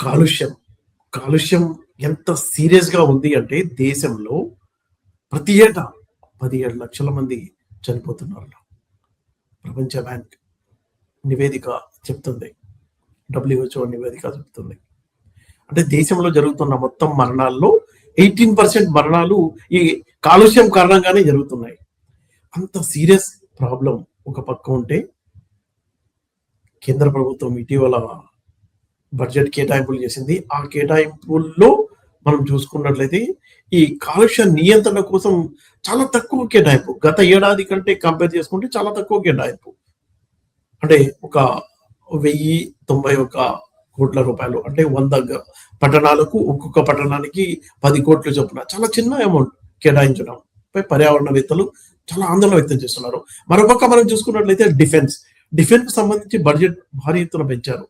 కాలుష్యం. కాలుష్యం ఎంత సీరియస్గా ఉంది అంటే దేశంలో ప్రతి ఏటా పదిహేడు లక్షల మంది చనిపోతున్నారు ప్రపంచ బ్యాంక్ నివేదిక చెప్తుంది. డబ్ల్యూహెచ్ఓ నివేదిక చెప్తుంది. అంటే దేశంలో జరుగుతున్న మొత్తం మరణాల్లో ఎయిటీన్ పర్సెంట్ మరణాలు ఈ కాలుష్యం కారణంగానే జరుగుతున్నాయి. అంత సీరియస్ ప్రాబ్లం ఒక పక్క ఉంటే కేంద్ర ప్రభుత్వం ఇటీవల బడ్జెట్ కేటాయింపులు చేసింది. ఆ కేటాయింపుల్లో మనం చూసుకున్నట్లయితే ఈ కాలుష్య నియంత్రణ కోసం చాలా తక్కువ కేటాయింపు. గత ఏడాది కంటే కంపేర్ చేసుకుంటే చాలా తక్కువ కేటాయింపు. అంటే ఒక వెయ్యి తొంభై ఒక కోట్ల రూపాయలు అంటే వంద పట్టణాలకు ఒక్కొక్క పట్టణానికి పది కోట్లు చొప్పున చాలా చిన్న అమౌంట్ కేటాయించడం పై పర్యావరణవేత్తలు చాలా ఆందోళన వ్యక్తం చేస్తున్నారు. మరొక మనం చూసుకున్నట్లయితే డిఫెన్స్. డిఫెన్స్ సంబంధించి బడ్జెట్ భారీ ఎత్తున పెంచారు.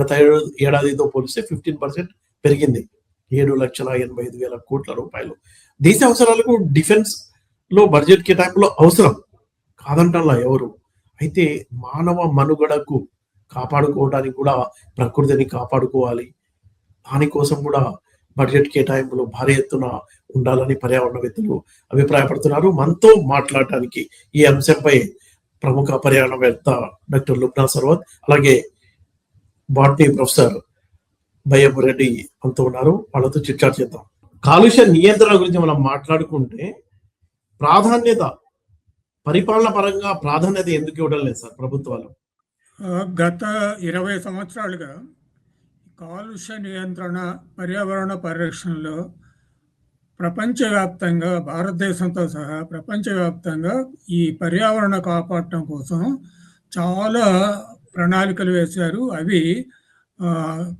గత ఏడు- ఏడాదితో పోలిస్తే ఫిఫ్టీన్ పర్సెంట్ పెరిగింది. ఏడు లక్షల ఎనభై ఐదు వేల కోట్ల రూపాయలు. దేశ అవసరాలకు డిఫెన్స్లో బడ్జెట్ కేటాయింపులో అవసరం. కాదంటల్లా ఎవరు? అయితే మానవ మనుగడకు కాపాడుకోవడానికి కూడా ప్రకృతిని కాపాడుకోవాలి. దానికోసం కూడా బడ్జెట్ కేటాయింపులు భారీ ఎత్తున ఉండాలని పర్యావరణవేత్తలు అభిప్రాయపడుతున్నారు. మనతో మాట్లాడటానికి ఈ అంశంపై ప్రముఖ పర్యావరణవేత్త డాక్టర్ లుబ్నా సర్వత్ అలాగే బాటనీ ప్రొఫెసర్ భయ్యపు రెడ్డి అంతా ఉన్నారు. వాళ్ళతో చిట్చాట్ చేద్దాం. కాలుష్య నియంత్రణ గురించి మనం మాట్లాడుకుంటే ప్రాధాన్యత పరిపాలన పరంగా ప్రాధాన్యత ఎందుకు ఇవ్వడం లేదు సార్ ప్రభుత్వాలు? గత ఇరవై సంవత్సరాలుగా కాలుష్య నియంత్రణ పర్యావరణ పరిరక్షణలో ప్రపంచవ్యాప్తంగా భారతదేశంతో సహా ప్రపంచవ్యాప్తంగా ఈ పర్యావరణ కాపాడటం కోసం చాలా ప్రణాళికలు వేశారు. అవి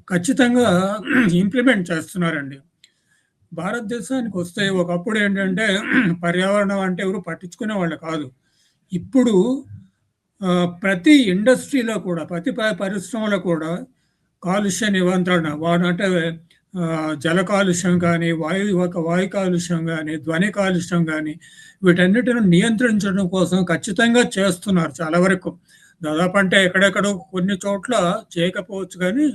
ఖచ్చితంగా ఇంప్లిమెంట్ చేస్తున్నారండి. భారతదేశానికి వస్తే ఒకప్పుడు ఏంటంటే పర్యావరణం అంటే ఎవరు పట్టించుకునే వాళ్ళు కాదు. ఇప్పుడు ప్రతి ఇండస్ట్రీలో కూడా ప్రతి పరిశ్రమలో కూడా కాలుష్య నియంత్రణ వాడు అంటే జల కాలుష్యం కానీ వాయు వాయు కాలుష్యం కానీ ధ్వని కాలుష్యం కానీ వీటన్నిటిని నియంత్రించడం కోసం ఖచ్చితంగా చేస్తున్నారు చాలా వరకు. దాదాపు అంటే ఎక్కడెక్కడో కొన్ని చోట్ల చేయకపోవచ్చు కానీ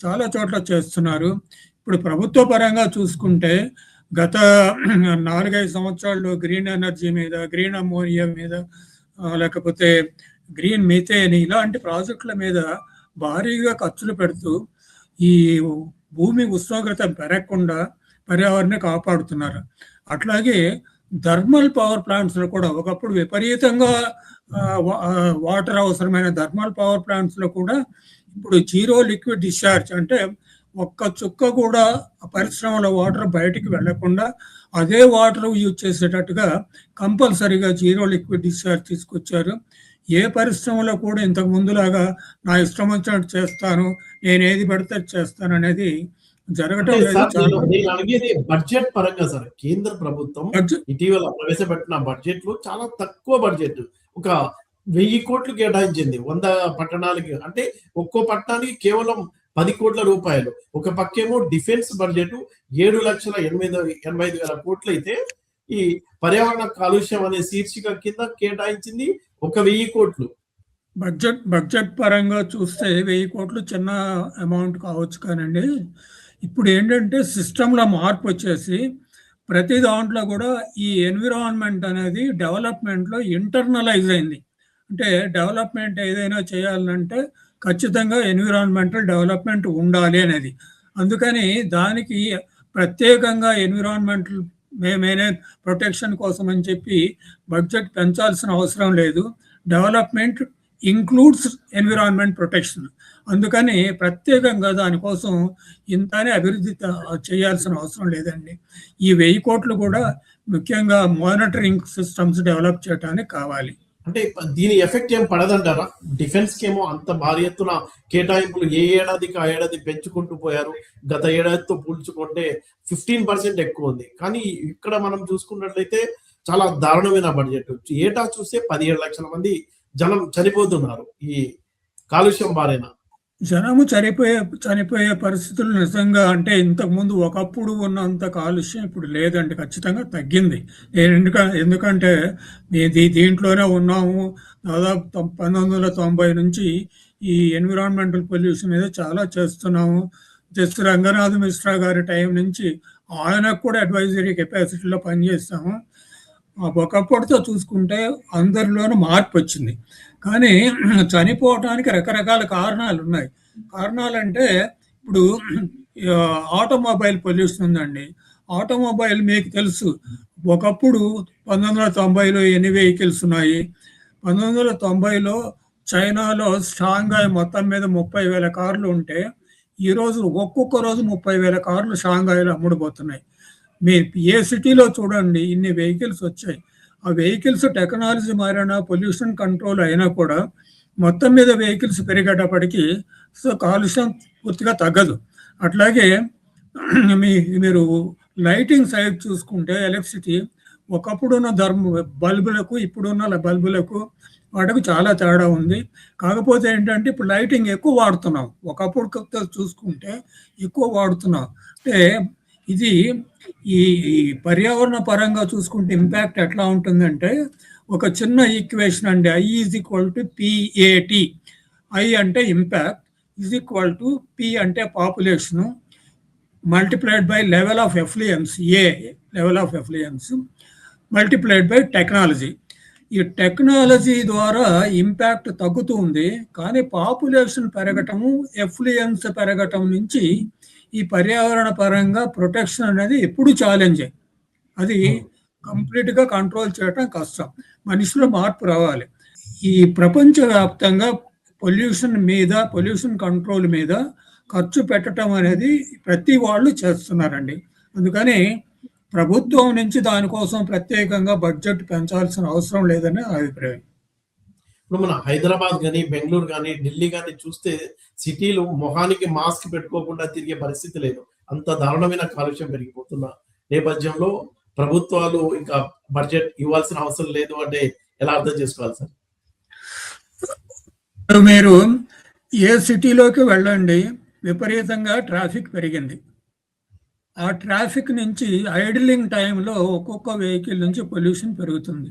చాలా చోట్ల చేస్తున్నారు. ఇప్పుడు ప్రభుత్వ పరంగా చూసుకుంటే గత నాలుగైదు సంవత్సరాల్లో గ్రీన్ ఎనర్జీ మీద గ్రీన్ అమోనియా మీద లేకపోతే గ్రీన్ మిథేన్ ఇలాంటి ప్రాజెక్టుల మీద భారీగా ఖర్చులు పెడుతూ ఈ భూమి ఉష్ణోగ్రత పెరగకుండా పర్యావరణాన్ని కాపాడుతున్నారు. అట్లాగే థర్మల్ పవర్ ప్లాంట్స్లో కూడా ఒకప్పుడు విపరీతంగా వాటర్ అవసరమైన థర్మల్ పవర్ ప్లాంట్స్లో కూడా ఇప్పుడు జీరో లిక్విడ్ డిశ్చార్జ్ అంటే ఒక్క చుక్క కూడా ఆ పరిశ్రమల వాటర్ బయటికి వెళ్ళకుండా అదే వాటర్ యూజ్ చేసేటట్టుగా కంపల్సరీగా జీరో లిక్విడ్ డిశ్చార్జ్ తీసుకొచ్చారు. ఏ పరిశ్రమలో కూడా ఇంతకు ముందులాగా నా ఇష్టం వచ్చినట్టు చేస్తాను నేను ఏది పెడితే చేస్తాను అనేది జరగటం నేను- అడిగేది బడ్జెట్ పరంగా సార్. కేంద్ర ప్రభుత్వం ఇటీవల ప్రవేశపెట్టిన బడ్జెట్లో చాలా తక్కువ బడ్జెట్. ఒక వెయ్యి కోట్లు కేటాయించింది. వంద పట్టణాలకి. అంటే ఒక్కో పట్టణానికి కేవలం పది కోట్ల రూపాయలు. ఒక పక్కేమో డిఫెన్స్ బడ్జెట్ ఏడు లక్షల ఎనభై ఎనభై ఐదు వేల కోట్లు అయితే ఈ పర్యావరణ కాలుష్యం అనే శీర్షిక కింద కేటాయించింది ఒక వెయ్యి కోట్లు. బడ్జెట్ బడ్జెట్ పరంగా చూస్తే వెయ్యి కోట్లు చిన్న అమౌంట్ కావచ్చు కానండి. ఇప్పుడు ఏంటంటే సిస్టంలో మార్పు వచ్చేసి ప్రతి దాంట్లో కూడా ఈ ఎన్విరాన్మెంట్ అనేది డెవలప్మెంట్లో ఇంటర్నలైజ్ అయింది. అంటే డెవలప్మెంట్ ఏదైనా చేయాలంటే ఖచ్చితంగా ఎన్విరాన్మెంటల్ డెవలప్మెంట్ ఉండాలి అనేది. అందుకని దానికి ప్రత్యేకంగా ఎన్విరాన్మెంటల్ మేమేనే ప్రొటెక్షన్ కోసం అని చెప్పి బడ్జెట్ పెంచాల్సిన అవసరం లేదు. Development includes environment protection. అందుకని ప్రత్యేకంగా దానికోసం ఇంతనే అభివృద్ధి చేయాల్సిన అవసరం లేదండి. ఈ వెయ్యి కోట్లు కూడా ముఖ్యంగా మానిటరింగ్ సిస్టమ్స్ డెవలప్ చేయడానికి కావాలి. అంటే దీని ఎఫెక్ట్ ఏం పడదంటారా? డిఫెన్స్ కేమో అంత భారీ ఎత్తున కేటాయింపులు ఏ ఏడాదికి ఆ ఏడాది పెంచుకుంటూ పోయారు? గత ఏడాదితో పోల్చుకుంటే ఫిఫ్టీన్ పర్సెంట్ ఎక్కువ ఉంది. కానీ ఇక్కడ మనం చూసుకున్నట్లయితే చాలా దారుణమైన బడ్జెట్. ఏటా చూస్తే పదిహేడు లక్షల మంది జనం చనిపోతున్నారు ఈ కాలుష్యం బారిన. జనము చనిపోయే చనిపోయే పరిస్థితులు నిజంగా అంటే ఇంతకుముందు ఒకప్పుడు ఉన్నంత కాలుష్యం ఇప్పుడు లేదండి ఖచ్చితంగా తగ్గింది. నేను ఎందుక ఎందుకంటే మేము దీ దీంట్లోనే ఉన్నాము. దాదాపు పంతొమ్మిది వందల తొంభై నుంచి ఈ ఎన్విరాన్మెంటల్ పొల్యూషన్ మీద చాలా చేస్తున్నాము. జస్ట్ రంగనాథ్ మిశ్రా గారి టైం నుంచి ఆయనకు కూడా అడ్వైజరీ కెపాసిటీలో పనిచేస్తాము. ఒకప్పటితో చూసుకుంటే అందరిలోనూ మార్పు వచ్చింది కానీ చనిపోవటానికి రకరకాల కారణాలు ఉన్నాయి కారణాలు అంటే ఇప్పుడు ఆటోమొబైల్ పొల్యూషన్ ఉందండి. ఆటోమొబైల్ మీకు తెలుసు. ఒకప్పుడు పంతొమ్మిది వందల తొంభైలో ఎన్ని వెహికల్స్ ఉన్నాయి? పంతొమ్మిది వందల తొంభైలో చైనాలో షాంఘాయ్ మొత్తం మీద ముప్పై వేల కార్లు ఉంటే ఈ రోజు ఒక్కొక్క రోజు ముప్పై వేల కార్లు షాంఘాయిలో అమ్ముడుపోతున్నాయి. మీ ఏ సిటీలో చూడండి ఇన్ని వెహికల్స్ వచ్చాయి. ఆ వెహికల్స్ టెక్నాలజీ మారినా పొల్యూషన్ కంట్రోల్ అయినా కూడా మొత్తం మీద వెహికల్స్ పెరిగేటప్పటికీ సో కాలుష్యం పూర్తిగా తగ్గదు. అట్లాగే మీ మీరు లైటింగ్ సైడ్ చూసుకుంటే ఎలక్ట్రిసిటీ ఒకప్పుడున్న ధర్మ బల్బులకు ఇప్పుడున్న బల్బులకు వాటికి చాలా తేడా ఉంది. కాకపోతే ఏంటంటే ఇప్పుడు లైటింగ్ ఎక్కువ వాడుతున్నాం. ఒకప్పుడు కొత్త చూసుకుంటే ఎక్కువ వాడుతున్నాం. అంటే ఇది ఈ పర్యావరణ పరంగా చూసుకుంటే ఇంపాక్ట్ ఎట్లా ఉంటుందంటే ఒక చిన్న ఈక్వేషన్ అండి. I is equal to PAT I అంటే impact is equal to P అంటే population multiplied by level of affluence A level of affluence multiplied by technology ఈ టెక్నాలజీ ద్వారా ఇంపాక్ట్ తగ్గుతుంది కానీ పాపులేషన్ పెరగటము ఎఫ్లియన్స్ పెరగటం నుంచి ఈ పర్యావరణ పరంగా ప్రొటెక్షన్ అనేది ఎప్పుడు ఛాలెంజే అది కంప్లీట్గా కంట్రోల్ చేయటం కష్టం. మనిషిలో మార్పు రావాలి. ఈ ప్రపంచవ్యాప్తంగా పొల్యూషన్ మీద పొల్యూషన్ కంట్రోల్ మీద ఖర్చు పెట్టడం అనేది ప్రతి వాళ్ళు చేస్తున్నారండి. అందుకని ప్రభుత్వం నుంచి దానికోసం ప్రత్యేకంగా బడ్జెట్ పెంచాల్సిన అవసరం లేదని అభిప్రాయం. ఇప్పుడు మన హైదరాబాద్ కానీ బెంగళూరు కానీ ఢిల్లీ కానీ చూస్తే సిటీలు మొహానికి మాస్క్ పెట్టుకోకుండా తిరిగే పరిస్థితి లేదు. అంత దారుణమైన కాలుష్యం పెరిగిపోతున్న నేపథ్యంలో ప్రభుత్వాలు ఇంకా బడ్జెట్ ఇవ్వాల్సిన అవసరం లేదు అంటే ఎలా అర్థం చేసుకోవాలి సార్? మీరు ఏ సిటీలోకి వెళ్ళండి విపరీతంగా ట్రాఫిక్ పెరిగింది. ఆ ట్రాఫిక్ నుంచి ఐడిలింగ్ టైంలో ఒక్కొక్క వెహికల్ నుంచి పొల్యూషన్ పెరుగుతుంది.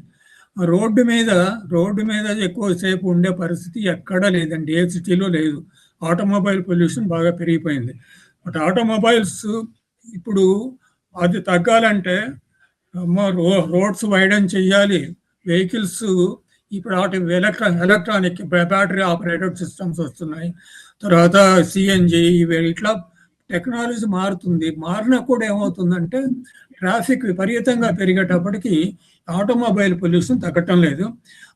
రోడ్డు మీద రోడ్డు మీద ఎక్కువసేపు ఉండే పరిస్థితి ఎక్కడా లేదండి. ఏ సిటీలో లేదు. ఆటోమొబైల్ పొల్యూషన్ బాగా పెరిగిపోయింది. బట్ ఆటోమొబైల్స్ ఇప్పుడు అది తగ్గాలంటే రో రోడ్స్ వైడన్ చేయాలి వెహికల్స్ ఇప్పుడు వాటి ఎలక్ట్రా ఎలక్ట్రానిక్ బ్యాటరీ ఆపరేటెడ్ సిస్టమ్స్ వస్తున్నాయి. తర్వాత సిఎన్జి ఇవి ఇట్లా టెక్నాలజీ మారుతుంది. మారినా కూడా ఏమవుతుందంటే ట్రాఫిక్ విపరీతంగా పెరిగేటప్పటికి ఆటోమొబైల్ పొల్యూషన్ తగ్గటం లేదు.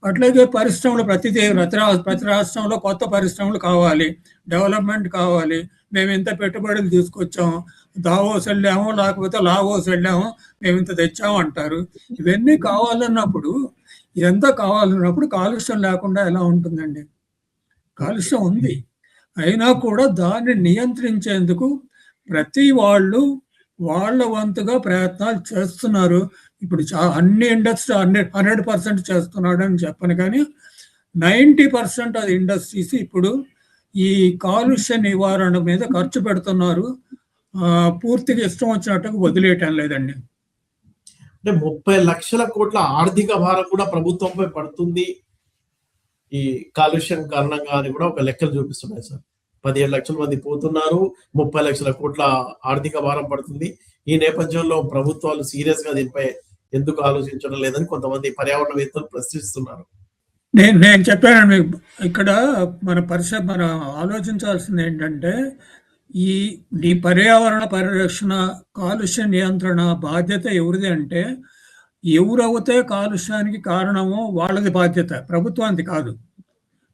అట్లాగే పరిశ్రమలు ప్రతిదే ప్రతి ప్రతి రాష్ట్రంలో కొత్త పరిశ్రమలు కావాలి. డెవలప్మెంట్ కావాలి. మేము ఇంత పెట్టుబడులు తీసుకొచ్చాము దావోస్ వెళ్ళాము లేకపోతే లావోస్ వెళ్ళాము మేము ఇంత తెచ్చాము అంటారు. ఇవన్నీ కావాలన్నప్పుడు ఇదంతా కావాలన్నప్పుడు కాలుష్యం లేకుండా ఎలా ఉంటుందండి? కాలుష్యం ఉంది. అయినా కూడా దాన్ని నియంత్రించేందుకు ప్రతి వాళ్ళు వాళ్ళ వంతుగా ప్రయత్నాలు చేస్తున్నారు. ఇప్పుడు చా- అన్ని ఇండస్ట్రీ హండ్రెడ్ హండ్రెడ్ పర్సెంట్ చేస్తున్నాడు అని చెప్పను కానీ నైంటీ పర్సెంట్ అది ఇండస్ట్రీస్ ఇప్పుడు ఈ కాలుష్య నివారణ మీద ఖర్చు పెడుతున్నారు. పూర్తిగా ఇష్టం వచ్చినట్టుగా వదిలేయటం లేదండి. అంటే ముప్పై లక్షల కోట్ల ఆర్థిక భారం కూడా ప్రభుత్వంపై పడుతుంది. ఈ కాలుష్యం కారణంగా అని కూడా ఒక లెక్కలు చూపిస్తున్నాయి సార్. పదిహేడు లక్షల మంది పోతున్నారు ముప్పై లక్షల కోట్ల ఆర్థిక భారం పడుతుంది. ఈ నేపథ్యంలో ప్రభుత్వాలు సీరియస్గా దీనిపై ఎందుకు ఆలోచించడం లేదని కొంతమంది పర్యావరణవేత్తలు ప్రశ్నిస్తున్నారు. నేను నేను చెప్పాను మీకు ఇక్కడ మన పరిశ మన ఆలోచించాల్సింది ఏంటంటే ఈ ఈ పర్యావరణ పరిరక్షణ కాలుష్య నియంత్రణ బాధ్యత ఎవరిది అంటే ఎవరవుతే కాలుష్యానికి కారణమో వాళ్ళది బాధ్యత ప్రభుత్వానికి కాదు.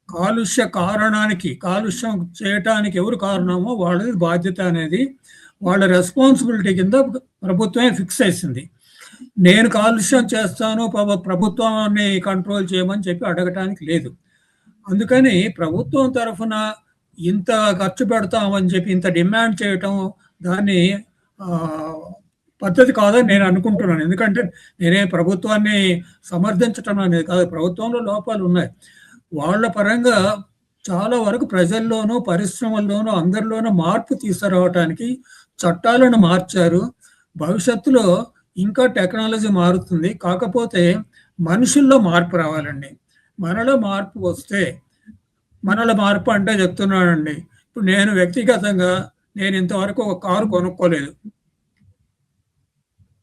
కాలుష్య కారణానికి కాలుష్యం చేయటానికి ఎవరు కారణమో వాళ్ళది బాధ్యత అనేది వాళ్ళ రెస్పాన్సిబిలిటీ కింద ప్రభుత్వమే ఫిక్స్ చేసింది. నేను కాలుష్యం చేస్తాను ప్రభుత్వాన్ని కంట్రోల్ చేయమని చెప్పి అడగటానికి లేదు. అందుకని ప్రభుత్వం తరఫున ఇంత ఖర్చు పెడతామని చెప్పి ఇంత డిమాండ్ చేయటం దాన్ని పద్ధతి కాదని నేను అనుకుంటున్నాను. ఎందుకంటే నేనే ప్రభుత్వాన్ని సమర్థించటం అనేది కాదు. ప్రభుత్వంలో లోపాలు ఉన్నాయి. వాళ్ళ పరంగా చాలా వరకు ప్రజల్లోనూ పరిశ్రమల్లోనూ అందరిలోనూ మార్పు తీసుకురావటానికి చట్టాలను మార్చారు. భవిష్యత్తులో ఇంకా టెక్నాలజీ మారుతుంది. కాకపోతే మనుషుల్లో మార్పు రావాలండి. మనలో మార్పు వస్తే మనలో మార్పు అంటే చెప్తున్నానండి. ఇప్పుడు నేను వ్యక్తిగతంగా నేను ఇంతవరకు ఒక కారు కొనుక్కోలేదు.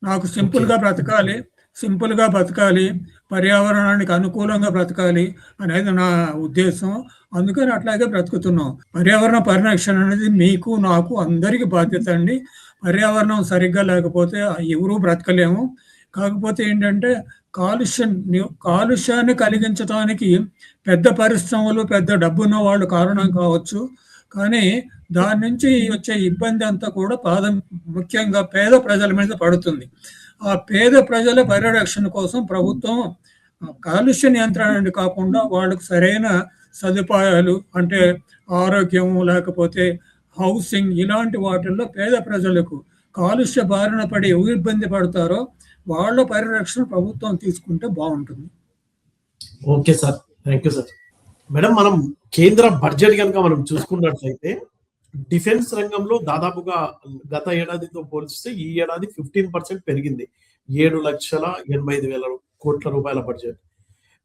నాకు సింపుల్గా బ్రతకాలి సింపుల్గా బతకాలి పర్యావరణానికి అనుకూలంగా బ్రతకాలి అనేది నా ఉద్దేశం. అందుకని అట్లాగే బ్రతుకుతున్నాం. పర్యావరణ పరిరక్షణ అనేది మీకు నాకు అందరికీ బాధ్యత అండి. పర్యావరణం సరిగ్గా లేకపోతే ఎవరూ బ్రతకలేము. కాకపోతే ఏంటంటే కాలుష్యం కాలుష్యాన్ని కలిగించడానికి పెద్ద పరిశ్రమలు పెద్ద డబ్బున్న వాళ్ళు కారణం కావచ్చు. కానీ దాని నుంచి వచ్చే ఇబ్బంది అంతా కూడా పాదం ముఖ్యంగా పేద ప్రజల మీద పడుతుంది. ఆ పేద ప్రజల పరిరక్షణ కోసం ప్రభుత్వం కాలుష్య నియంత్రణ కాకుండా వాళ్ళకు సరైన సదుపాయాలు అంటే ఆరోగ్యము లేకపోతే హౌసింగ్ ఇలాంటి వాటిల్లో పేద ప్రజలకు కాలుష్య బారిన పడి ఎవరు ఇబ్బంది పడతారో వాళ్ళ పరిరక్షణ ప్రభుత్వం తీసుకుంటే బాగుంటుంది. Okay sir. Thank you sir. Madam మనం కేంద్ర బడ్జెట్ కనుక మనం చూసుకున్నట్లయితే డిఫెన్స్ రంగంలో దాదాపుగా గత ఏడాదితో పోలిస్తే ఈ ఏడాది ఫిఫ్టీన్ పర్సెంట్ పెరిగింది. ఏడు లక్షల ఎనభై ఐదు వేల కోట్ల రూపాయల బడ్జెట్.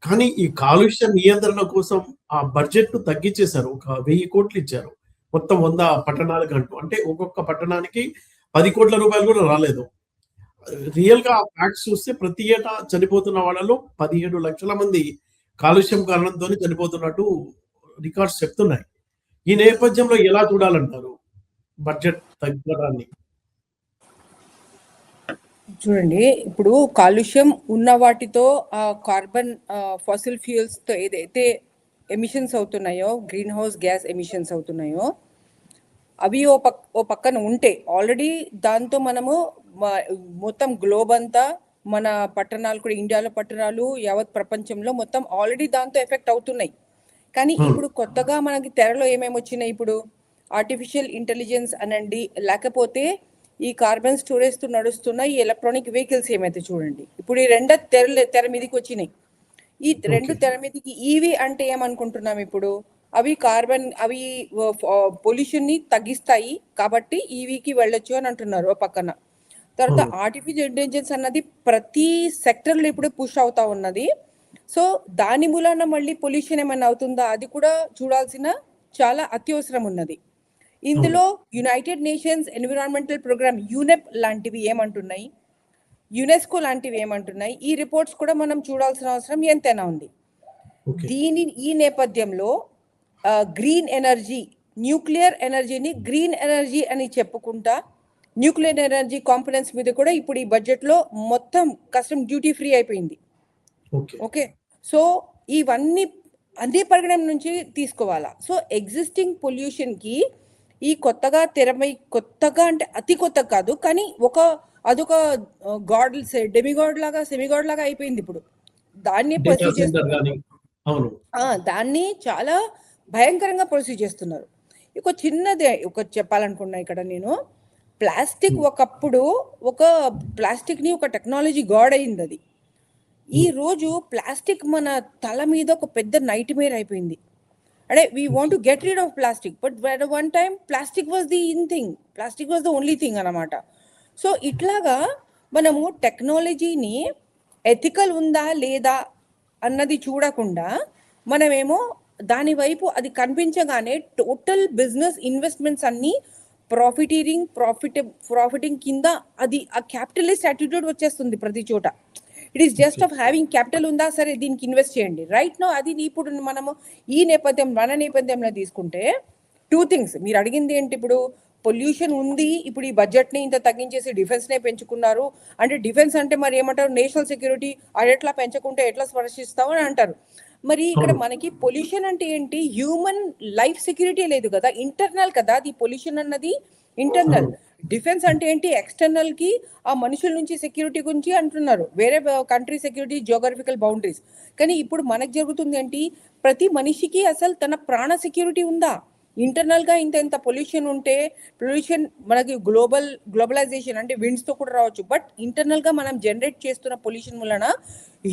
కానీ ఈ కాలుష్య నియంత్రణ కోసం ఆ బడ్జెట్ను తగ్గించేశారు. ఒక వెయ్యి కోట్లు ఇచ్చారు. మొత్తం వంద పట్టణాలకు అంటూ అంటే ఒక్కొక్క పట్టణానికి పది కోట్ల రూపాయలు కూడా రాలేదు. రియల్గా ఫ్యాక్ట్స్ చూస్తే ప్రతి ఏటా చనిపోతున్న వాళ్ళలో పదిహేడు లక్షల మంది కాలుష్యం కారణంతో చనిపోతున్నట్టు రికార్డ్స్ చెప్తున్నాయి. ఈ నేపథ్యంలో ఎలా చూడాలంటారు? బడ్జెట్ తగ్గడాన్ని. చూడండి ఇప్పుడు కాలుష్యం ఉన్న వాటితో కార్బన్ ఫాసిల్ ఫ్యూయల్స్తో ఏదైతే ఎమిషన్స్ అవుతున్నాయో గ్రీన్ హౌస్ గ్యాస్ ఎమిషన్స్ అవుతున్నాయో అవి ఓ పక్ ఓ పక్కన ఉంటే ఆల్రెడీ దాంతో మనము మొత్తం గ్లోబ్ అంతా మన పట్టణాలు కూడా ఇండియాలో పట్టణాలు యావత్ ప్రపంచంలో మొత్తం ఆల్రెడీ దాంతో ఎఫెక్ట్ అవుతున్నాయి. కానీ Hmm. ఇప్పుడు కొత్తగా మనకి తెరలో ఏమేమి వచ్చినాయి ఇప్పుడు? ఆర్టిఫిషియల్ ఇంటెలిజెన్స్ అనండి లేకపోతే ఈ కార్బన్ స్టోరేజ్తో నడుస్తున్న ఈ ఎలక్ట్రానిక్ వెహికల్స్ ఏమైతే చూడండి. ఇప్పుడు ఈ రెండో తెర తెర మీదకి వచ్చినాయి. ఈ రెండు. తెర మీదకి ఈవి అంటే ఏమనుకుంటున్నాం ఇప్పుడు? అవి కార్బన్ అవి పొల్యూషన్ని తగ్గిస్తాయి కాబట్టి ఈవీకి వెళ్ళొచ్చు అని అంటున్నారు పక్కన. తర్వాత అవును. ఆర్టిఫిషియల్ ఇంటెలిజెన్స్ అన్నది ప్రతి సెక్టర్లో ఇప్పుడు పుష్ అవుతా ఉన్నది. సో దాని మూలాన మళ్ళీ పొల్యూషన్ ఏమైనా అవుతుందా? అది కూడా చూడాల్సిన చాలా అత్యవసరం ఉన్నది. ఇందులో United Nations environmental programme UNEP లాంటివి ఏమంటున్నాయి? యునెస్కో లాంటివి ఏమంటున్నాయి? ఈ రిపోర్ట్స్ కూడా మనం చూడాల్సిన అవసరం ఎంతైనా ఉంది. దీని ఈ నేపథ్యంలో గ్రీన్ ఎనర్జీ న్యూక్లియర్ ఎనర్జీని గ్రీన్ ఎనర్జీ అని చెప్పుకుంటా న్యూక్లియర్ ఎనర్జీ కాంపనెంట్స్ మీద కూడా ఇప్పుడు ఈ బడ్జెట్లో మొత్తం కస్టమ్ డ్యూటీ ఫ్రీ అయిపోయింది. ఓకే. సో ఇవన్నీ అన్ని పరిగణన నుంచి తీసుకోవాలా? సో ఎగ్జిస్టింగ్ పొల్యూషన్కి ఈ కొత్తగా తెరమై కొత్తగా అంటే అతి కొత్త కాదు కానీ ఒక అదొక గాడ్ డెమిగాడ్ లాగా సెమిగాడ్ లాగా అయిపోయింది ఇప్పుడు. దాన్ని దాన్ని చాలా భయంకరంగా ప్రొసీడ్ చేస్తున్నారు. ఒక చిన్నదే ఒక చెప్పాలనుకున్నా ఇక్కడ నేను. ప్లాస్టిక్ ఒకప్పుడు ఒక ప్లాస్టిక్ని ఒక టెక్నాలజీ గాడ్ అయింది అది. ఈ రోజు ప్లాస్టిక్ మన తల మీద ఒక పెద్ద నైట్ మేర్ అయిపోయింది అంటే we want to get rid of plastic but one time plastic was the in thing plastic was the only thing అన్నమాట. సో ఇట్లాగా మనము టెక్నాలజీని ఎథికల్ ఉందా లేదా అన్నది చూడకుండా మనమేమో దాని వైపు అది కనిపించగానే టోటల్ బిజినెస్ ఇన్వెస్ట్మెంట్స్ అన్నీ ప్రాఫిటీరింగ్ ప్రాఫిట్ ప్రాఫిటింగ్ కింద అది ఆ క్యాపిటలిస్ట్ యాటిట్యూడ్ వచ్చేస్తుంది ప్రతి చోట. It is just of having capital ఉందా సరే దీనికి ఇన్వెస్ట్ చేయండి. రైట్ నో అది ఇప్పుడు మనము ఈ నేపథ్యం మన నేపథ్యంలో తీసుకుంటే టూ థింగ్స్ మీరు అడిగింది ఏంటి ఇప్పుడు? పొల్యూషన్ ఉంది ఇప్పుడు ఈ బడ్జెట్ని ఇంత తగ్గించేసి డిఫెన్స్ నే పెంచుకున్నారు. అంటే డిఫెన్స్ అంటే మరి ఏమంటారు? నేషనల్ సెక్యూరిటీ అది ఎట్లా పెంచకుంటే ఎట్లా స్పర్శిస్తావు అని అంటారు. మరి ఇక్కడ. మనకి పొల్యూషన్ అంటే ఏంటి? హ్యూమన్ లైఫ్ సెక్యూరిటీ లేదు కదా ఇంటర్నల్ కదా అది పొల్యూషన్ అన్నది ఇంటర్నల్. డిఫెన్స్ అంటే ఏంటి? ఎక్స్టర్నల్కి ఆ మనుషుల నుంచి సెక్యూరిటీ గురించి అంటున్నారు. వేరే కంట్రీ సెక్యూరిటీ జియోగ్రఫికల్ బౌండరీస్. కానీ ఇప్పుడు మనకు జరుగుతుంది ఏంటి? ప్రతి మనిషికి అసలు తన ప్రాణ సెక్యూరిటీ ఉందా? ఇంటర్నల్గా ఇంత ఇంత పొల్యూషన్ ఉంటే పొల్యూషన్ మనకి గ్లోబల్ గ్లోబలైజేషన్ అంటే winds తో కూడా రావచ్చు. బట్ ఇంటర్నల్గా మనం జనరేట్ చేస్తున్న పొల్యూషన్ వలన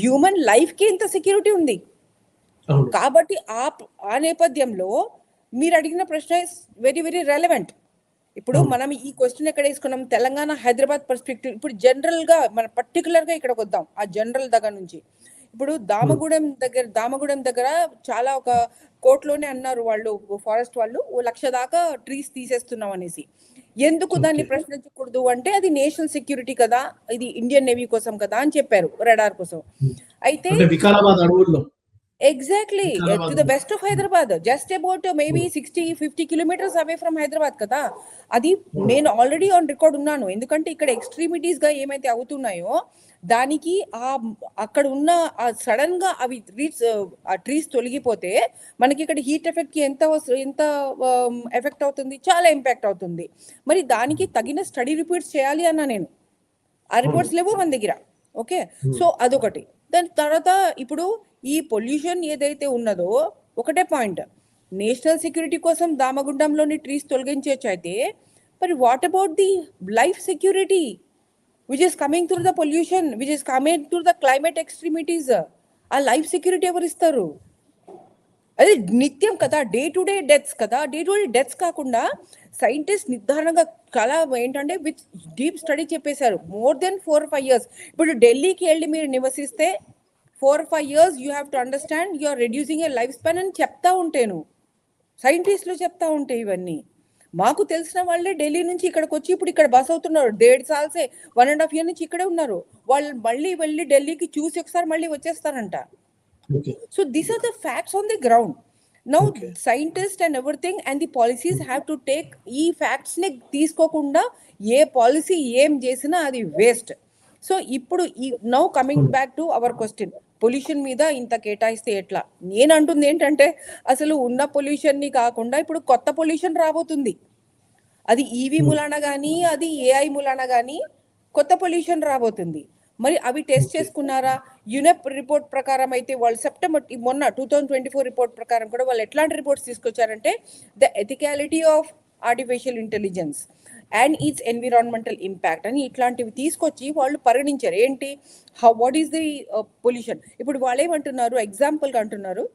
హ్యూమన్ లైఫ్కి ఇంత సెక్యూరిటీ ఉంది. కాబట్టి ఆ ఆ నేపథ్యంలో మీరు అడిగిన ప్రశ్న వెరీ వెరీ రెలవెంట్ ఇప్పుడు. మనం ఈ క్వశ్చన్ ఎక్కడ వేసుకున్నాం? తెలంగాణ హైదరాబాద్ పర్స్పెక్టివ్ ఇప్పుడు జనరల్గా మన పర్టికులర్గా ఇక్కడికి వద్దాం. ఆ జనరల్ దగ్గర నుంచి. ఇప్పుడు దామగూడెం దగ్గర దామగూడెం దగ్గర చాలా ఒక కోర్టులోనే అన్నారు వాళ్ళు ఫారెస్ట్ వాళ్ళు ఓ లక్ష దాకా ట్రీస్ తీసేస్తున్నాం అనేసి ఎందుకు దాన్ని. ప్రశ్నించకూడదు అంటే అది నేషనల్ సెక్యూరిటీ కదా ఇది ఇండియన్ నేవీ కోసం కదా అని చెప్పారు రెడార్ కోసం. అయితే వికారాబాద్ అడవుల్లో exactly to the west of Hyderabad just about maybe sixty fifty kilometres away from Hyderabad కదా? అది నేను ఆల్రెడీ ఆన్ రికార్డ్ ఉన్నాను. ఎందుకంటే ఇక్కడ ఎక్స్ట్రీమిటీస్గా ఏమైతే అవుతున్నాయో దానికి ఆ అక్కడ ఉన్న ఆ సడన్గా అవి ట్రీస్ ఆ ట్రీస్ తొలగిపోతే మనకి ఇక్కడ హీట్ ఎఫెక్ట్కి ఎంత ఎంత ఎఫెక్ట్ అవుతుంది? చాలా ఇంపాక్ట్ అవుతుంది. మరి దానికి తగిన స్టడీ రిపోర్ట్స్ చేయాలి అన్నా నేను. ఆ రిపోర్ట్స్ లేవు మన దగ్గర. ఓకే సో అదొకటి. దాని తర్వాత ఇప్పుడు ఈ పొల్యూషన్ ఏదైతే ఉన్నదో ఒకటే పాయింట్. నేషనల్ సెక్యూరిటీ కోసం దామగుండంలోని ట్రీస్ తొలగించవచ్చు అయితే మరి what about the life security which is coming through the pollution which is coming through the climate extremities ఆ లైఫ్ సెక్యూరిటీ ఎవరు ఇస్తారు? అది నిత్యం కదా డే టు డే డెత్స్ కదా. డే టు డే డెత్స్ కాకుండా సైంటిస్ట్ నిర్ధారణగా చాలా ఏంటంటే విత్ డీప్ స్టడీ చెప్పేశారు. More than four five years ఇప్పుడు ఢిల్లీకి వెళ్ళి మీరు నివసిస్తే four five years you have to understand you are reducing a life span అని చెప్తా ఉంటాను సైంటిస్టులు చెప్తా ఉంటాయి ఇవన్నీ. మాకు తెలిసిన వాళ్ళే ఢిల్లీ నుంచి ఇక్కడికి వచ్చి ఇప్పుడు ఇక్కడ బస్ అవుతున్నారు. డేడ్ సాల్సే వన్ అండ్ హాఫ్ ఇయర్ నుంచి ఇక్కడే ఉన్నారు. వాళ్ళు మళ్ళీ వెళ్ళి ఢిల్లీకి చూసి ఒకసారి మళ్ళీ వచ్చేస్తారంట. These are the facts on the ground. Now Okay. scientists and everything and the policies have to take ఈ ఫ్యాక్ట్స్ని తీసుకోకుండా ఏ పాలసీ ఏం చేసినా అది వేస్ట్ సో ఇప్పుడు ఈ now coming back to our question pollution మీద ఇంత కేటాయిస్తే ఎట్లా? నేను అంటుంది ఏంటంటే అసలు ఉన్న పొల్యూషన్ని కాకుండా ఇప్పుడు కొత్త పొల్యూషన్ రాబోతుంది. అది ఈవీ మూలాన కానీ అది ఏఐ మూలాన కానీ కొత్త పొల్యూషన్ రాబోతుంది. మరి అవి టెస్ట్ చేసుకున్నారా? యునెప్ రిపోర్ట్ ప్రకారం అయితే వాళ్ళు సెప్టెంబర్ మొన్న two thousand twenty four report ప్రకారం కూడా వాళ్ళు ఎట్లాంటి reports తీసుకొచ్చారంటే the ethicality of artificial intelligence. And its environmental impact అని ఇట్లాంటివి తీసుకొచ్చి వాళ్ళు పరిగణించారు. ఏంటి? How what is the pollution ఇప్పుడు వాళ్ళు ఏమంటున్నారు? ఎగ్జాంపుల్గా అంటున్నారు.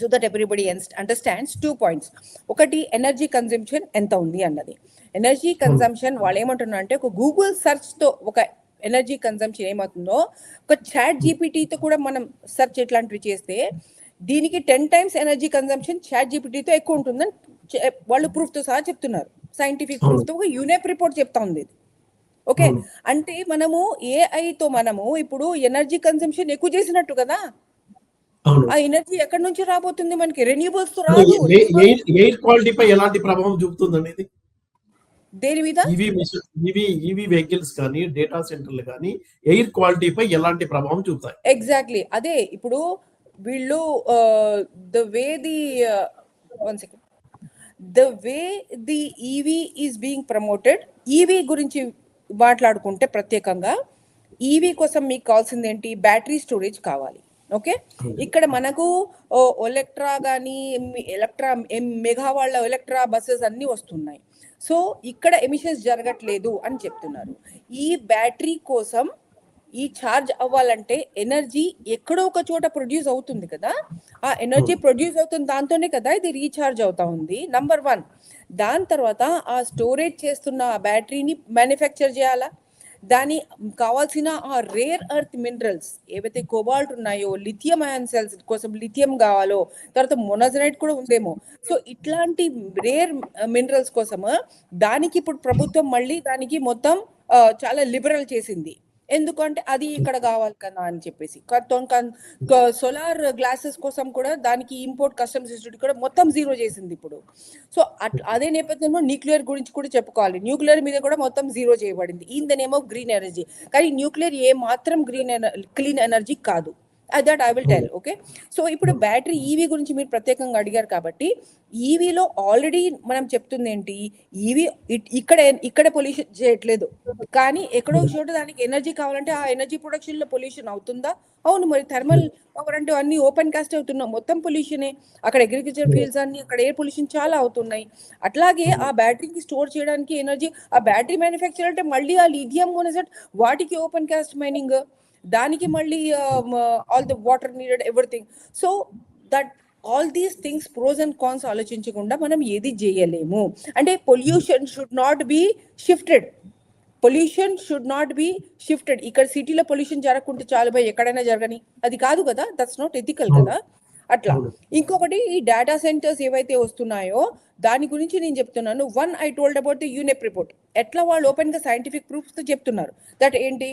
So that everybody understands two points ఒకటి ఎనర్జీ కన్జంప్షన్ ఎంత ఉంది అన్నది. ఎనర్జీ కన్జంప్షన్ వాళ్ళు ఏమంటున్నారు అంటే ఒక గూగుల్ సెర్చ్తో ఒక ఎనర్జీ కన్జంప్షన్ ఏమవుతుందో ఒక చాట్ జీపీటీతో కూడా మనం సెర్చ్ ఇట్లాంటివి చేస్తే దీనికి ten times energy consumption chat జీపీటీతో ఎక్కువ ఉంటుందని చె- వాళ్ళు ప్రూఫ్తో సహా చెప్తున్నారు. సైంటిఫిక్ ప్రూఫ్తో ఒక యూనెప్ రిపోర్ట్ చెప్తా ఉంది ఓకే. అంటే మనము AI తో మనము ఇప్పుడు ఎనర్జీ కన్జంప్షన్ ఎక్కువ చేసినట్టు కదా? ఆ ఎనర్జీ ఎక్కడి నుంచి రాబోతుంది మనకి? రెన్యూబుల్స్తో రాదు. ఎయిర్ ఎయిర్ క్వాలిటీపై ఎలాంటి ప్రభావం చూపుతుంది అనేది? దేని మీద? ఈవీ ఈవీ వెహికల్స్ కానీ డేటా సెంటర్లు కానీ ఎయిర్ క్వాలిటీపై ఎలాంటి ప్రభావం చూపుతాయి? ఎగ్జాక్ట్లీ అదే ఇప్పుడు వీళ్ళు the way the one second the way the EV is being promoted. EV గురించి మాట్లాడుకుంటే ప్రత్యేకంగా ఈవీ కోసం మీకు కావాల్సింది ఏంటి బ్యాటరీ స్టోరేజ్ కావాలి. ఓకే? ఇక్కడ మనకు ఎలక్ట్రా కానీ ఎలక్ట్రా మెగా వాళ్ళ ఎలక్ట్రా బస్సెస్ అన్నీ వస్తున్నాయి. సో ఇక్కడ ఎమిషన్స్ జరగట్లేదు అని చెప్తున్నారు. ఈ బ్యాటరీ కోసం ఈ ఛార్జ్ అవ్వాలంటే ఎనర్జీ ఎక్కడో ఒక చోట ప్రొడ్యూస్ అవుతుంది కదా? ఆ ఎనర్జీ ప్రొడ్యూస్ అవుతుంది దాంతోనే కదా ఇది రీఛార్జ్ అవుతా ఉంది? నంబర్ వన్ దాని తర్వాత ఆ స్టోరేజ్ చేస్తున్న ఆ బ్యాటరీని మ్యానుఫ్యాక్చర్ చేయాలా? దాని కావాల్సిన ఆ రేర్ అర్త్ మినరల్స్ ఏవైతే కోబాల్ట్ ఉన్నాయో లిథియం అయాన్ సెల్స్ కోసం లిథియం కావాలో తర్వాత మొనజనైట్ కూడా ఉందేమో. సో ఇట్లాంటి రేర్ మినరల్స్ కోసం దానికి ఇప్పుడు ప్రభుత్వం మళ్ళీ దానికి మొత్తం చాలా లిబరల్ చేసింది. ఎందుకంటే అది ఇక్కడ కావాలి కదా అని చెప్పేసి. సోలార్ గ్లాసెస్ కోసం కూడా దానికి ఇంపోర్ట్ కస్టమ్స్ ఇన్స్టిట్యూట్ కూడా మొత్తం జీరో చేసింది ఇప్పుడు. సో అట్- అదే నేపథ్యంలో న్యూక్లియర్ గురించి కూడా చెప్పుకోవాలి. న్యూక్లియర్ మీద కూడా మొత్తం జీరో చేయబడింది. In the name of green energy. కానీ న్యూక్లియర్ ఏ మాత్రం గ్రీన్ క్లీన్ ఎనర్జీ కాదు. That I will tell okay so ఇప్పుడు బ్యాటరీ ఈవీ గురించి మీరు ప్రత్యేకంగా అడిగారు కాబట్టి ఈవీలో ఆల్రెడీ మనం చెప్తుంది ఏంటి? ఈవీ ఇక్కడ ఇక్కడ పొల్యూషన్ చేయట్లేదు. కానీ ఎక్కడో ఒక చోట దానికి ఎనర్జీ కావాలంటే ఆ ఎనర్జీ ప్రొడక్షన్లో పొల్యూషన్ అవుతుందా? అవును మరి థర్మల్ పవర్ అంటే అన్ని ఓపెన్ కాస్ట్ అవుతున్నాం మొత్తం పొల్యూషనే అక్కడ అగ్రికల్చర్ ఫీల్డ్స్ అన్ని అక్కడ ఎయిర్ పొల్యూషన్ చాలా అవుతున్నాయి. అట్లాగే ఆ బ్యాటరీకి స్టోర్ చేయడానికి ఎనర్జీ ఆ బ్యాటరీ మ్యానుఫ్యాక్చర్ అంటే మళ్ళీ ఆ లిథియం కొనేసట్ వాటికి ఓపెన్ కాస్ట్ మైనింగ్ దానికి మళ్ళీ all the water needed everything so that all these things pros and cons ఆలోచించకుండా మనం ఏది చేయలేము. అంటే pollution should not be shifted pollution should not be shifted ఇక్కడ సిటీలో పొల్యూషన్ జరగకుంటే చాలు భయ్ ఎక్కడైనా జరగని. అది కాదు కదా దట్స్ నాట్ ఎథికల్. కదా. అట్లా. ఇంకొకటి ఈ డేటా సెంటర్స్ ఏవైతే వస్తున్నాయో దాని గురించి నేను చెప్తున్నాను. One I told about the UNEP report ఎట్లా వాళ్ళు ఓపెన్గా సైంటిఫిక్ ప్రూఫ్స్తో చెప్తున్నారు? దట్ ఏంటి?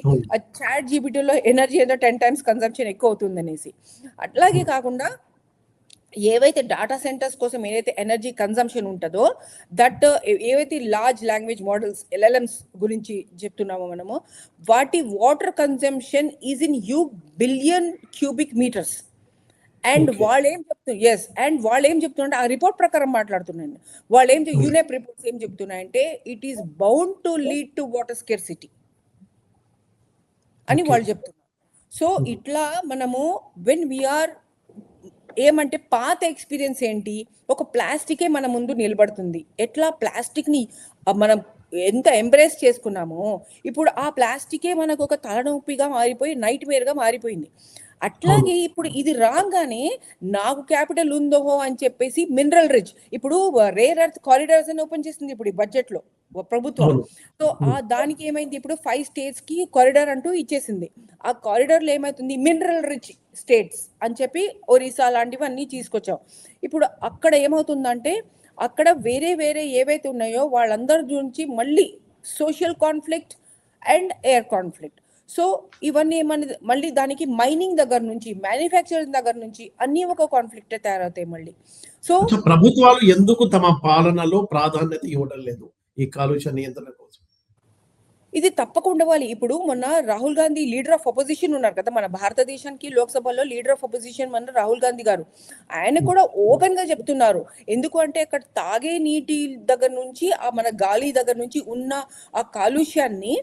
చాట్ జీబీటీలో ఎనర్జీ ఏదో టెన్ టైమ్స్ కన్సంప్షన్ ఎక్కువ అవుతుంది అనేసి. అట్లాగే కాకుండా ఏవైతే డాటా సెంటర్స్ కోసం ఏదైతే ఎనర్జీ కన్సంప్షన్ ఉంటుందో దట్ ఏవైతే లార్జ్ లాంగ్వేజ్ మోడల్స్ ఎల్ఎల్ఎంస్ గురించి చెప్తున్నామో మనము వాటి water consumption is in you billion cubic metres and. వాళ్ళు ఏం చెప్తున్నారు ఎస్ అండ్ వాళ్ళు ఏం చెప్తున్నారు ఆ రిపోర్ట్ ప్రకారం మాట్లాడుతున్నాను వాళ్ళు ఏం. యూనిప్ రిపోర్ట్స్ ఏం చెప్తున్నాయంటే it is bound to lead to water scarcity అని. వాళ్ళు చెప్తున్నారు సో Hmm. ఇట్లా మనము వెన్ వీఆర్ ఏమంటే పాత ఎక్స్పీరియన్స్ ఏంటి ఒక ప్లాస్టికే మన ముందు నిలబడుతుంది ఎట్లా ప్లాస్టిక్ని ఆ, మనం ఎంత ఎంబ్రేస్ చేసుకున్నామో ఇప్పుడు ఆ ప్లాస్టికే మనకు ఒక తలనొప్పిగా మారిపోయి నైట్గా మారిపోయింది అట్లాగే ఇప్పుడు ఇది రాగానే నాకు క్యాపిటల్ ఉందో అని చెప్పేసి మినరల్ రిచ్ ఇప్పుడు రేర్ ఎర్త్ కారిడార్స్ అని ఓపెన్ చేసింది ఇప్పుడు ఈ బడ్జెట్లో ప్రభుత్వం. సో ఆ దానికి ఏమైంది ఇప్పుడు ఫైవ్ స్టేట్స్కి కారిడార్ అంటూ ఇచ్చేసింది. ఆ కారిడార్లో ఏమైతుంది? మినరల్ రిచ్ స్టేట్స్ అని చెప్పి ఒరిస్సా లాంటివన్నీ తీసుకొచ్చాం. ఇప్పుడు అక్కడ ఏమవుతుందంటే అక్కడ వేరే వేరే ఏవైతే ఉన్నాయో వాళ్ళందరి గురించి మళ్ళీ social conflict and air conflict so ఇవన్నీ ఏమన్నది మళ్ళీ దానికి మైనింగ్ దగ్గర నుంచి మ్యానుఫ్యాక్చరింగ్ దగ్గర నుంచి అన్ని ఒక కాన్ఫ్లిక్ట్ తయారవుతాయి మళ్ళీ. సో ప్రభుత్వాలు ఎందుకు తమ పాలనలో ప్రాధాన్యత ఇవ్వడం లేదు ఈ కాలుష్య నియంత్రణ కోసం? ఇది తప్పకుండా ఇవ్వాలి. ఇప్పుడు మొన్న Rahul Gandhi leader of opposition ఉన్నారు కదా మన భారతదేశానికి లోక్సభలో లీడర్ ఆఫ్ అపోజిషన్ మన రాహుల్ గాంధీ గారు. ఆయన కూడా ఓపెన్గా చెప్తున్నారు. ఎందుకు అంటే అక్కడ తాగే నీటి దగ్గర నుంచి ఆ మన గాలి దగ్గర నుంచి ఉన్న ఆ కాలుష్యాన్ని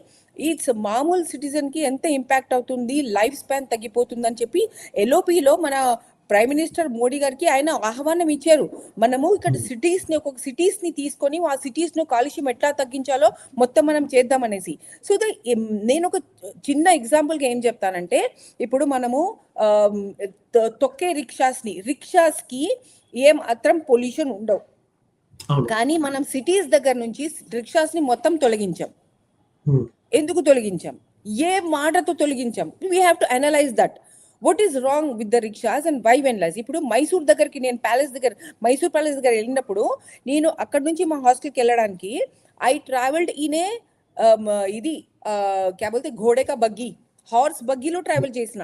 ఇట్స్ మామూలు సిటిజన్కి ఎంత ఇంపాక్ట్ అవుతుంది? లైఫ్ స్పాన్ తగ్గిపోతుంది అని చెప్పి ఎల్ఓపిలో మన ప్రైమ్ మినిస్టర్ మోడీ గారికి ఆయన ఆహ్వానం ఇచ్చారు. మనము ఇక్కడ సిటీస్ని ఒక్కొక్క సిటీస్ని తీసుకొని ఆ సిటీస్ను కాలుష్యం ఎట్లా తగ్గించాలో మొత్తం మనం చేద్దామనేసి సో ద నేను ఒక చిన్న ఎగ్జాంపుల్గా ఏం చెప్తానంటే ఇప్పుడు మనము తొక్కే రిక్షాస్ని రిక్షాస్కి ఏం మాత్రం పొల్యూషన్ ఉండవు. కానీ మనం సిటీస్ దగ్గర నుంచి రిక్షాస్ని మొత్తం తొలగించాం. Hmm. ఎందుకు తొలగించాం? ఏ మాటతో తొలగించాం? We have to analyse that what is wrong with the rickshaws and why వెన్లైజ్ ఇప్పుడు మైసూర్ దగ్గరికి నేను ప్యాలెస్ దగ్గర మైసూర్ ప్యాలెస్ దగ్గర వెళ్ళినప్పుడు నేను అక్కడ నుంచి మా హాస్టల్కి వెళ్ళడానికి ఐ ట్రావెల్డ్ ఇన్ ఏ ఇది క్యా బోల్తే ఘోడే కా బగ్గి హార్స్ బగ్గీలో ట్రావెల్ చేసిన.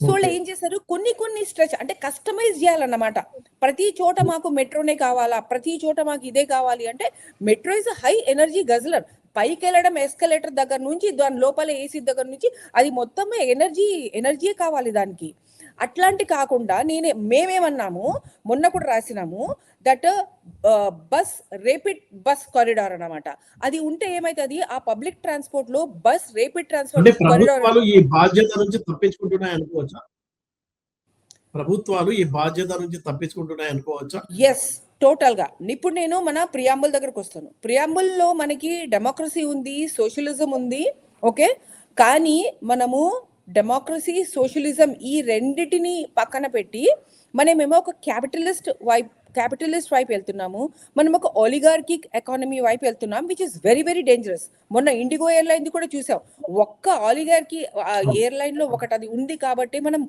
సో వాళ్ళు. ఏం చేస్తారు కొన్ని కొన్ని స్ట్రెచ్ అంటే కస్టమైజ్ చేయాలన్నమాట. ప్రతి చోట మాకు మెట్రోనే కావాలా? ప్రతి చోట మాకు ఇదే కావాలి అంటే metro is high energy guzzler పైకి వెళ్ళడం ఎస్కలేటర్ దగ్గర నుంచి దాని లోపల ఏసీ దగ్గర నుంచి అది మొత్తం ఎనర్జీ ఎనర్జీ కావాలి దానికి. అట్లాంటి కాకుండా నేనే మేమేమన్నాము మొన్న కూడా రాసినాము that bus rapid bus corridor అన్నమాట. అది ఉంటే ఏమైతుంది? ఆ పబ్లిక్ ట్రాన్స్పోర్ట్లో బస్ రేపిడ్ ట్రాన్స్పోర్ట్ కారిడార్ ప్రభుత్వాలు ఈ బాధ్యత నుంచి తప్పించుకుంటున్నాయి అనుకోవచ్చా? ప్రభుత్వాలు ఈ బాధ్యత నుంచి తప్పించుకుంటున్నాయి అనుకోవచ్చా? ఎస్ టోటల్గా. ఇప్పుడు నేను మన ప్రియాంబుల్ దగ్గరకు వస్తాను. ప్రియాంబుల్లో మనకి డెమోక్రసీ ఉంది సోషలిజం ఉంది ఓకే? కానీ మనము డెమోక్రసీ సోషలిజం ఈ రెండిటిని పక్కన పెట్టి మనమేమో ఒక క్యాపిటలిస్ట్ వైపు క్యాపిటలిస్ట్ వైపు వెళ్తున్నాము. మనం ఒక ఒలిగార్కిక్ ఎకానమీ వైపు వెళ్తున్నాం which is very very dangerous మొన్న ఇండిగో ఎయిర్లైన్ కూడా చూసాం. ఒక్క ఆలిగార్కి ఎయిర్లైన్లో ఒకటి అది ఉంది కాబట్టి మనం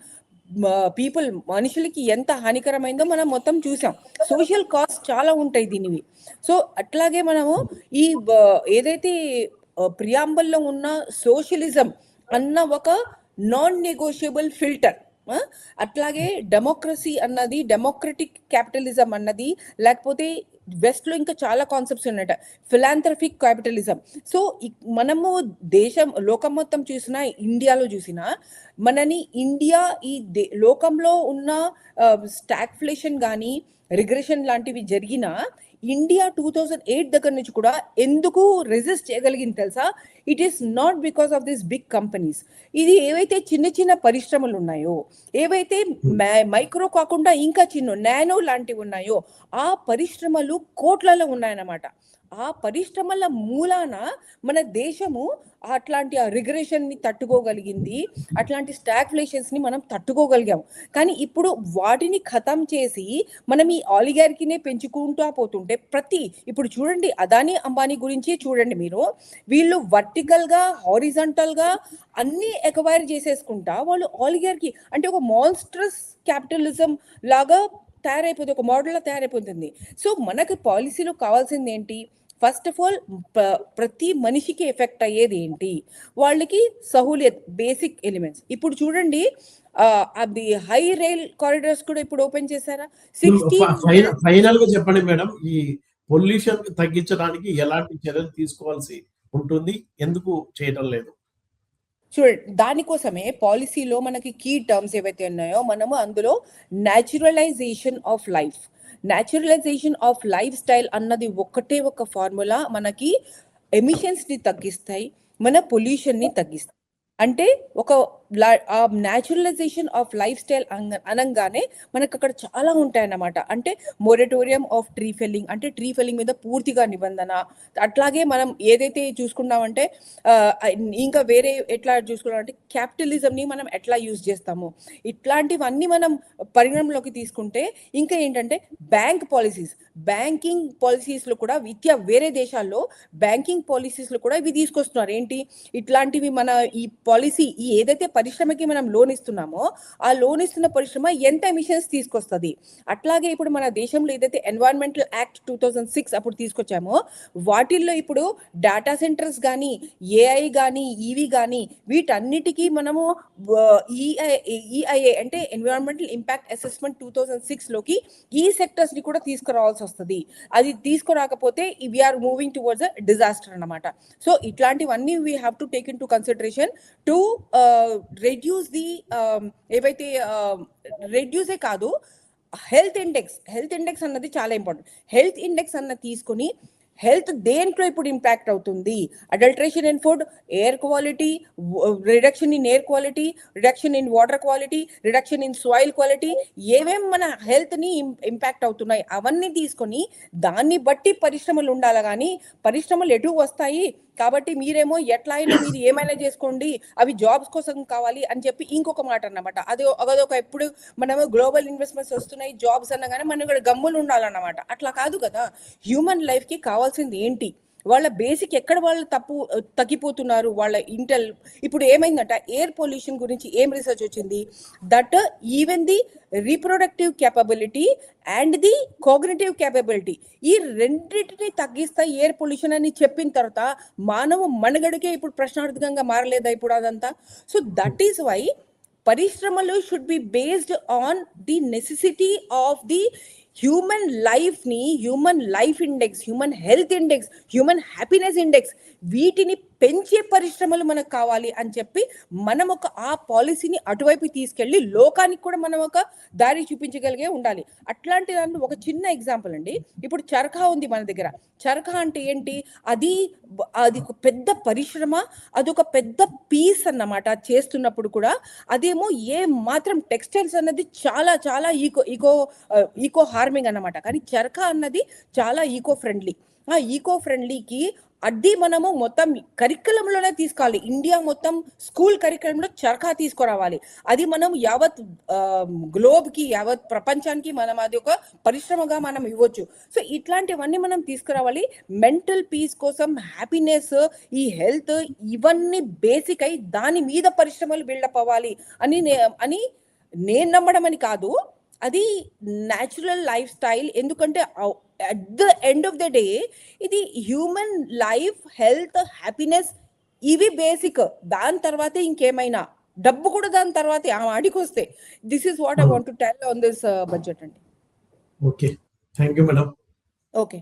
పీపుల్ మనుషులకి ఎంత హానికరమైందో మనం మొత్తం చూసాం. సోషల్ కాస్ట్ చాలా ఉంటాయి దీనివి. సో అట్లాగే మనము ఈ ఏదైతే ప్రియాంబల్లో ఉన్న సోషలిజం అన్న ఒక నాన్ నెగోషియబుల్ ఫిల్టర్ అట్లాగే డెమోక్రసీ అన్నది డెమోక్రటిక్ క్యాపిటలిజం అన్నది లేకపోతే వెస్ట్లో ఇంకా చాలా కాన్సెప్ట్స్ ఉన్నాయట. ఫిలాంథ్రఫిక్ క్యాపిటలిజం సో మనము దేశం లోకం మొత్తం చూసినా ఇండియాలో చూసినా మనని ఇండియా ఈ దే- లోకంలో ఉన్న స్టాగ్ఫ్లేషన్ కానీ రిగ్రెషన్ లాంటివి జరిగినా ఇండియా టూ థౌజండ్ ఎయిట్ దగ్గర నుంచి కూడా ఎందుకు రెసిస్ట్ చేయగలిగింది తెలుసా? It is not because of this big companies ఇది ఏవైతే చిన్న చిన్న పరిశ్రమలు ఉన్నాయో ఏవైతే మైక్రో కాకుండా ఇంకా చిన్న నానో లాంటివి ఉన్నాయో ఆ పరిశ్రమలు కోట్లలో ఉన్నాయన్నమాట. ఆ పరిశ్రమల మూలాన మన దేశము అట్లాంటి ఆ రిగ్రెషన్ని తట్టుకోగలిగింది అట్లాంటి స్టాగ్ఫ్లేషన్స్ని మనం తట్టుకోగలిగాం కానీ ఇప్పుడు వాటిని ఖతం చేసి మనం ఈ ఆలిగారికినే పెంచుకుంటూ పోతుంటే ప్రతి ఇప్పుడు చూడండి అదానీ అంబానీ గురించి చూడండి మీరు. వీళ్ళు వర్టికల్గా హారిజంటల్గా అన్నీ ఎక్వైర్ చేసేసుకుంటా వాళ్ళు ఆలిగారికి అంటే ఒక మాన్స్ట్రస్ క్యాపిటలిజం లాగా తయారైపోతుంది ఒక మోడల్లా తయారైపోతుంది. సో మనకు పాలసీలో కావాల్సింది ఏంటి ఫస్ట్ ఆఫ్ ఆల్ ప్రతి మనిషికి ఎఫెక్ట్ అయ్యేది ఏంటి? వాళ్ళకి సహూలియత్ బేసిక్ ఎలిమెంట్స్ ఇప్పుడు చూడండి అది హై రైల్ కారిడార్స్ కూడా ఇప్పుడు ఓపెన్ చేశారా? సిక్స్టీన్ ఫైన- ఫైనల్గా చెప్పండి మేడం ఈ పొల్యూషన్ తగ్గించడానికి ఎలాంటి చర్యలు తీసుకోవాల్సి ఉంటుంది? ఎందుకు చేయడం లేదు? చూడండి దానికోసమే పాలసీలో మనకి కీ టర్మ్స్ ఏవైతే ఉన్నాయో మనము అందులో naturalisation of life naturalisation of life style అన్నది ఒక్కటే ఒక ఫార్ములా మనకి ఎమిషన్స్ని తగ్గిస్తాయి మన పొల్యూషన్ని తగ్గిస్తాయి. అంటే ఒక న్యాచురలైజేషన్ ఆఫ్ లైఫ్ స్టైల్ అనగానే మనకు అక్కడ చాలా ఉంటాయన్నమాట. అంటే మొరటోరియం ఆఫ్ ట్రీ ఫెల్లింగ్ అంటే ట్రీ ఫెల్లింగ్ మీద పూర్తిగా నిబంధన. అట్లాగే మనం ఏదైతే చూసుకున్నామంటే ఇంకా వేరే ఎట్లా చూసుకున్నామంటే క్యాపిటలిజంని మనం ఎట్లా యూజ్ చేస్తాము? ఇట్లాంటివన్నీ మనం పరిగణంలోకి తీసుకుంటే ఇంకా ఏంటంటే బ్యాంక్ పాలసీస్ బ్యాంకింగ్ పాలసీస్లో కూడా విద్య వేరే దేశాల్లో బ్యాంకింగ్ పాలసీస్లో కూడా ఇవి తీసుకొస్తున్నారు. ఏంటి? ఇట్లాంటివి మన ఈ పాలసీ ఈ ఏదైతే పరిశ్రమకి మనం లోన్ ఇస్తున్నామో ఆ లోన్ ఇస్తున్న పరిశ్రమ ఎంత ఎమిషన్స్ తీసుకొస్తుంది? అట్లాగే ఇప్పుడు మన దేశంలో ఏదైతే environmental act two thousand six అప్పుడు తీసుకొచ్చామో వాటిల్లో ఇప్పుడు డేటా సెంటర్స్ కానీ ఏఐ కానీ ఈవి కానీ వీటన్నిటికీ మనము ఈఐఏ అంటే environmental impact assessment two thousand సిక్స్లోకి ఈ సెక్టర్స్ని కూడా తీసుకురావాల్సి వస్తుంది. అది తీసుకురాకపోతే we're moving towards a disaster అన్నమాట. సో ఇట్లాంటివన్నీ we have to take in to consideration to reduce the um, ఏవైతే um, రెడ్యూసే కాదు హెల్త్ ఇండెక్స్ హెల్త్ ఇండెక్స్ అన్నది చాలా ఇంపార్టెంట్ హెల్త్ ఇండెక్స్ అన్నది తీసుకొని హెల్త్ దేంట్లో ఇప్పుడు ఇంపాక్ట్ అవుతుంది? Adulteration in food air quality reduction in air quality reduction in water quality reduction in soil quality ఏమేం మన హెల్త్ని ఇంపాక్ట్ అవుతున్నాయి? అవన్నీ తీసుకొని దాన్ని బట్టి పరిశ్రమలు ఉండాలి కానీ పరిశ్రమలు ఎటు వస్తాయి? కాబట్టి మీరేమో ఎట్లా అయినా మీరు ఏమైనా చేసుకోండి అవి జాబ్స్ కోసం కావాలి అని చెప్పి ఇంకొక మాట అన్నమాట. అది అదొక ఎప్పుడు మనము గ్లోబల్ ఇన్వెస్ట్మెంట్స్ వస్తున్నాయి జాబ్స్ అన్నగానే మనం ఇక్కడ గమ్ములు ఉండాలన్నమాట అట్లా కాదు కదా. హ్యూమన్ లైఫ్కి కావాల్సింది ఏంటి? వాళ్ళ బేసిక్ ఎక్కడ వాళ్ళు తప్పు తగ్గిపోతున్నారు వాళ్ళ ఇంటెల్. ఇప్పుడు ఏమైందంట ఎయిర్ పొల్యూషన్ గురించి ఏం రీసెర్చ్ వచ్చింది? That even the reproductive capability and the cognitive capability. ఈ రెండింటిని తగ్గిస్తా ఎయిర్ పొల్యూషన్ అని చెప్పిన తర్వాత మానవ మనుగడకే ఇప్పుడు ప్రశ్నార్థకంగా మారలేదా ఇప్పుడు అదంతా? సో దట్ ఈస్ వై పరిశ్రమలు should be based on the necessity of the human లైఫ్ని human life index human health index human happiness index వీటిని పెంచే పరిశ్రమలు మనకు కావాలి అని చెప్పి మనం ఒక ఆ పాలసీని అటువైపు తీసుకెళ్ళి లోకానికి కూడా మనం ఒక దారి చూపించగలిగే ఉండాలి. అట్లాంటి దాంట్లో ఒక చిన్న ఎగ్జాంపుల్ అండి. ఇప్పుడు చరఖా ఉంది మన దగ్గర. చరఖా అంటే ఏంటి? అది అది ఒక పెద్ద పరిశ్రమ అదొక పెద్ద పీస్ అన్నమాట చేస్తున్నప్పుడు కూడా. అదేమో ఏ మాత్రం టెక్స్టైల్స్ అన్నది చాలా చాలా ఈకో ఈకో ఈకో హార్మింగ్ అన్నమాట. కానీ చరఖా అన్నది చాలా ఈకో ఫ్రెండ్లీ ఆ ఈకో ఫ్రెండ్లీకి అది మనము మొత్తం కరికులంలోనే తీసుకోవాలి. ఇండియా మొత్తం స్కూల్ కరికులంలో చరఖా తీసుకురావాలి. అది మనం యావత్ గ్లోబ్కి యావత్ ప్రపంచానికి మనం అది ఒక పరిశ్రమగా మనం ఇవ్వచ్చు. సో ఇట్లాంటివన్నీ మనం తీసుకురావాలి. మెంటల్ పీస్ కోసం హ్యాపీనెస్ ఈ హెల్త్ ఇవన్నీ బేసిక్ అయి దాని మీద పరిశ్రమలు బిల్డప్ అవ్వాలి అని అని నేను నమ్మడం అని కాదు. అది న్యాచురల్ లైఫ్ స్టైల్ ఎందుకంటే at the end of the day ఇది హ్యూమన్ లైఫ్ హెల్త్ హ్యాపీనెస్ ఇవి బేసిక్ దాని తర్వాతే ఇంకేమైనా? డబ్బు కూడా దాని తర్వాతే ఆ వాడికి వస్తే. This is what I want to tell on this budget అండి. Okay thank you madam okay